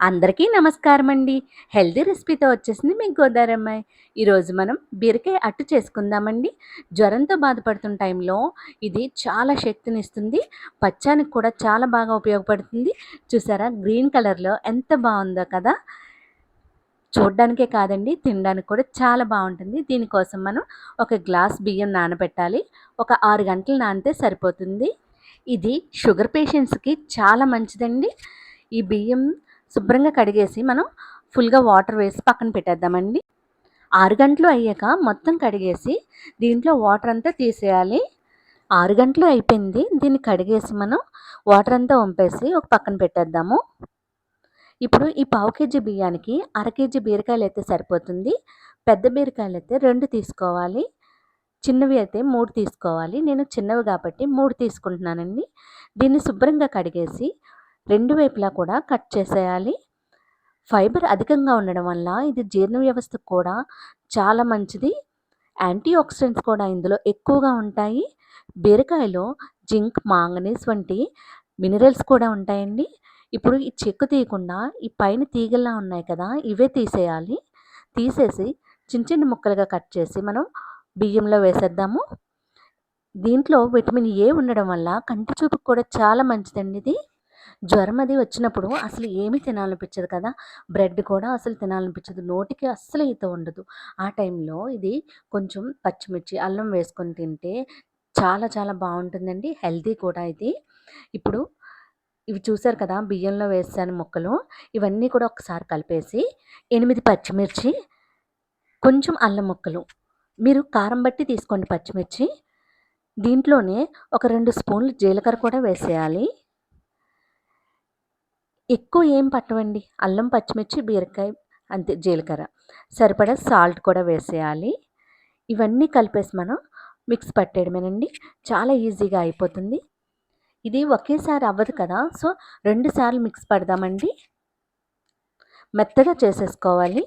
అందరికీ నమస్కారం అండి హెల్దీ రెసిపీతో వచ్చేసింది మీ గోదారమ్మాయి. ఈరోజు మనం బీరకాయ అట్టు చేసుకుందామండి. జ్వరంతో బాధపడుతున్న టైంలో ఇది చాలా శక్తినిస్తుంది. పచ్చానికి కూడా చాలా బాగా ఉపయోగపడుతుంది. చూసారా? గ్రీన్ కలర్లో ఎంత బాగుందో కదా? చూడ్డానికే కాదండి తినడానికి కూడా చాలా బాగుంటుంది. దీనికోసం మనం ఒక గ్లాస్ బియ్యం నానబెట్టాలి. ఒక ఆరు గంటలు నానితే సరిపోతుంది. ఇది షుగర్ పేషెంట్స్కి చాలా మంచిదండి. ఈ బియ్యం శుభ్రంగా కడిగేసి మనం ఫుల్గా వాటర్ వేసి పక్కన పెట్టేద్దామండి. ఆరు గంటలు అయ్యాక మొత్తం కడిగేసి దీంట్లో వాటర్ అంతా తీసేయాలి. ఆరు గంటలు అయిపోయింది. దీన్ని కడిగేసి మనం వాటర్ అంతా వంపేసి ఒక పక్కన పెట్టేద్దాము. ఇప్పుడు ఈ పావు కేజీ బియ్యానికి అర కేజీ బీరకాయలు అయితే సరిపోతుంది. పెద్ద బీరకాయలు అయితే రెండు తీసుకోవాలి. చిన్నవి అయితే మూడు తీసుకోవాలి. నేను చిన్నవి కాబట్టి మూడు తీసుకుంటున్నానండి. దీన్ని శుభ్రంగా కడిగేసి రెండు వైపులా కూడా కట్ చేసేయాలి. ఫైబర్ అధికంగా ఉండడం వల్ల ఇది జీర్ణ వ్యవస్థకు కూడా చాలా మంచిది. యాంటీ ఆక్సిడెంట్స్ కూడా ఇందులో ఎక్కువగా ఉంటాయి. బీరకాయలో జింక్ మాంగనీస్ వంటి మినరల్స్ కూడా ఉంటాయండి. ఇప్పుడు ఈ చెక్కు తీయకుండా ఈ పైన తీగల్లా ఉన్నాయి కదా ఇవే తీసేయాలి. తీసేసి చిన్న చిన్న ముక్కలుగా కట్ చేసి మనం బియ్యంలో వేసేద్దాము. దీంట్లో విటమిన్ ఏ ఉండడం వల్ల కంటి చూపుకు కూడా చాలా మంచిదండి ఇది. జ్వరం అది వచ్చినప్పుడు అసలు ఏమీ తినాలనిపించదు కదా. బ్రెడ్ కూడా అసలు తినాలనిపించదు. నోటికి అస్సలు ఈత ఉండదు. ఆ టైంలో ఇది కొంచెం పచ్చిమిర్చి అల్లం వేసుకొని తింటే చాలా చాలా బాగుంటుందండి. హెల్తీ కూడా ఇది. ఇప్పుడు ఇవి చూసారు కదా బియ్యంలో వేసాను ముక్కలు. ఇవన్నీ కూడా ఒకసారి కలిపేసి ఎనిమిది పచ్చిమిర్చి కొంచెం అల్లం ముక్కలు. మీరు కారం బట్టి తీసుకోండి పచ్చిమిర్చి. దీంట్లోనే ఒక రెండు స్పూన్లు జీలకర్ర కూడా వేసేయాలి. ఎక్కువ ఏం పట్టవండి. అల్లం పచ్చిమిర్చి బీరకాయ అంతే జీలకర్ర. సరిపడా సాల్ట్ కూడా వేసేయాలి. ఇవన్నీ కలిపేసి మనం మిక్స్ పట్టేయడమేనండి. చాలా ఈజీగా అయిపోతుంది. ఇది ఒకేసారి అవ్వదు కదా. సో రెండుసార్లు మిక్స్ పడదామండి. మెత్తగా చేసేసుకోవాలి.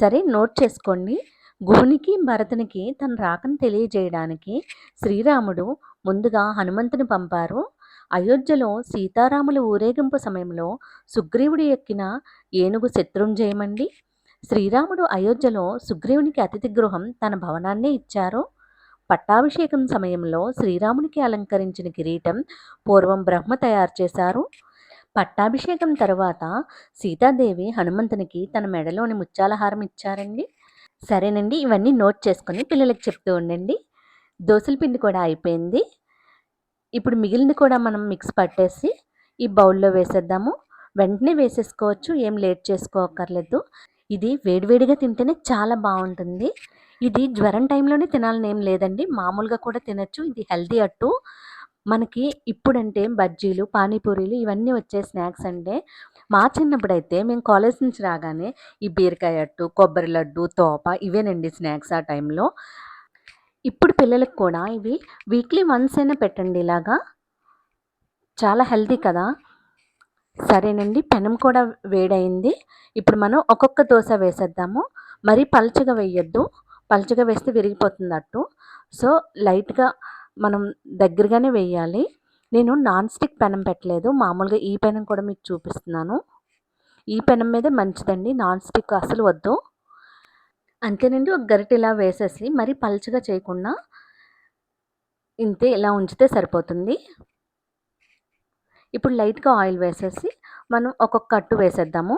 సరే నోట్ చేసుకోండి. గుహునికి భరతునికి తన రాకను తెలియజేయడానికి శ్రీరాముడు ముందుగా హనుమంతుని పంపారు. అయోధ్యలో సీతారాముల ఊరేగింపు సమయంలో సుగ్రీవుడు ఎక్కిన ఏనుగు శత్రుంజయమండి? శ్రీరాముడు అయోధ్యలో సుగ్రీవునికి అతిథి గృహం తన భవనాన్నే ఇచ్చారు. పట్టాభిషేకం సమయంలో శ్రీరామునికి అలంకరించిన కిరీటం పూర్వం బ్రహ్మ తయారు చేశారు. పట్టాభిషేకం తర్వాత సీతాదేవి హనుమంతునికి తన మెడలోని ముత్యాలహారం ఇచ్చారండి. సరేనండి ఇవన్నీ నోట్ చేసుకొని పిల్లలకి చెప్తూ ఉండండి. దోశల పిండి కూడా అయిపోయింది. ఇప్పుడు మిగిలింది కూడా మనం మిక్స్ పట్టేసి ఈ బౌల్లో వేసేద్దాము. వెంటనే వేసేసుకోవచ్చు ఏం లేట్ చేసుకోకర్లేదు ఇది వేడివేడిగా తింటేనే చాలా బాగుంటుంది. ఇది జ్వరం టైంలోనే తినాలని ఏం లేదండి. మామూలుగా కూడా తినచ్చు. ఇది హెల్తీ అట్టు. మనకి ఇప్పుడంటే బజ్జీలు పానీపూరీలు ఇవన్నీ వచ్చే స్నాక్స్ అంటే మా చిన్నప్పుడు అయితే మేము కాలేజ్ నుంచి రాగానే ఈ బీరకాయ అట్టు కొబ్బరి లడ్డు తోప ఇవేనండి స్నాక్స్ ఆ టైంలో. ఇప్పుడు పిల్లలకు కూడా ఇవి వీక్లీ వన్స్ అయినా పెట్టండి ఇలాగా. చాలా హెల్తీ కదా. సరేనండి పెనం కూడా వేడైంది ఇప్పుడు మనం ఒక్కొక్క దోశ వేసేద్దాము. మరీ పలుచగా వేయొద్దు. పలుచగా వేస్తే విరిగిపోతుంది అట్టు. సో లైట్గా మనం దగ్గరగానే వేయాలి. నేను నాన్ స్టిక్ పెనం పెట్టలేదు. మామూలుగా ఈ పెనం కూడా మీకు చూపిస్తున్నాను. ఈ పెనం మీద మంచిదండి. నాన్ స్టిక్ అసలు వద్దు. అంతేనండి. ఒక గరిటె ఇలా వేసేసి మరి పల్చగా చేయకుండా ఇంతే ఇలా ఉంచితే సరిపోతుంది. ఇప్పుడు లైట్గా ఆయిల్ వేసేసి మనం ఒక్కొక్క కట్టు వేసేద్దాము.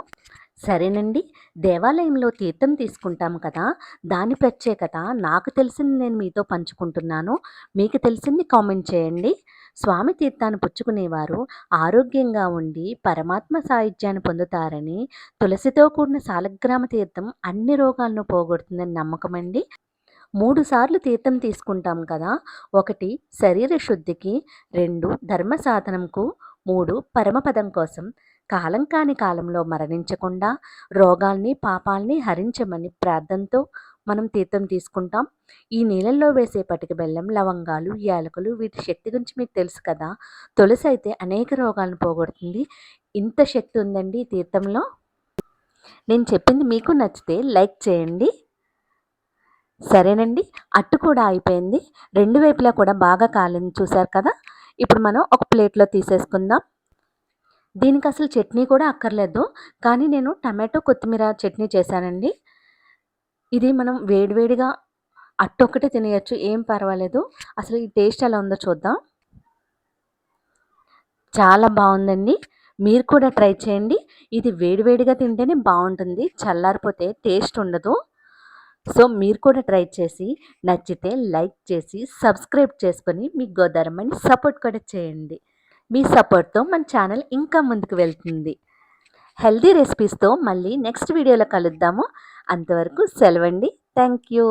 సరేనండి. దేవాలయంలో తీర్థం తీసుకుంటాము కదా దాని ప్రత్యేకత నాకు తెలిసింది నేను మీతో పంచుకుంటున్నాను. మీకు తెలిసింది కామెంట్ చేయండి. స్వామి తీర్థాన్ని పుచ్చుకునేవారు ఆరోగ్యంగా ఉండి పరమాత్మ సాహిత్యాన్ని పొందుతారని తులసితో కూడిన సాలగ్రామ తీర్థం అన్ని రోగాలను పోగొడుతుందని నమ్మకం అండి. మూడు సార్లు తీర్థం తీసుకుంటాం కదా ఒకటి శరీర శుద్ధికి రెండు ధర్మ సాధనంకు మూడు పరమపదం కోసం. కాలం కాని కాలంలో మరణించకుండా రోగాల్ని పాపాల్ని హరించమని ప్రార్థనతో మనం తీర్థం తీసుకుంటాం. ఈ నీళ్ళల్లో వేసే పటిక బెల్లం లవంగాలు యాలకులు వీటి శక్తి గురించి మీకు తెలుసు కదా. తులసి అయితే అనేక రోగాలను పోగొడుతుంది. ఇంత శక్తి ఉందండి ఈ తీర్థంలో. నేను చెప్పింది మీకు నచ్చితే లైక్ చేయండి. సరేనండి. అట్టు కూడా అయిపోయింది రెండు వైపులా కూడా బాగా కాలింది చూసారు కదా. ఇప్పుడు మనం ఒక ప్లేట్లో తీసేసుకుందాం. దీనికి అసలు చట్నీ కూడా అక్కర్లేదు. కానీ నేను టమాటో కొత్తిమీర చట్నీ చేశానండి. ఇది మనం వేడివేడిగా అట్టొక్కటే తినేయచ్చు. ఏం పర్వాలేదు. అసలు ఈ టేస్ట్ ఎలా ఉందో చూద్దాం. చాలా బాగుందండి. మీరు కూడా ట్రై చేయండి. ఇది వేడివేడిగా తింటేనే బాగుంటుంది. చల్లారిపోతే టేస్ట్ ఉండదు. సో మీరు కూడా ట్రై చేసి నచ్చితే లైక్ చేసి సబ్స్క్రైబ్ చేసుకొని మీ గోదారమ్మని సపోర్ట్ కూడా చేయండి. మీ సపోర్ట్తో మన ఛానల్ ఇంకా ముందుకు వెళ్తుంది. హెల్దీ రెసిపీస్తో మళ్ళీ నెక్స్ట్ వీడియోలో కలుద్దాము. అంతవరకు సెలవండి. Thank you.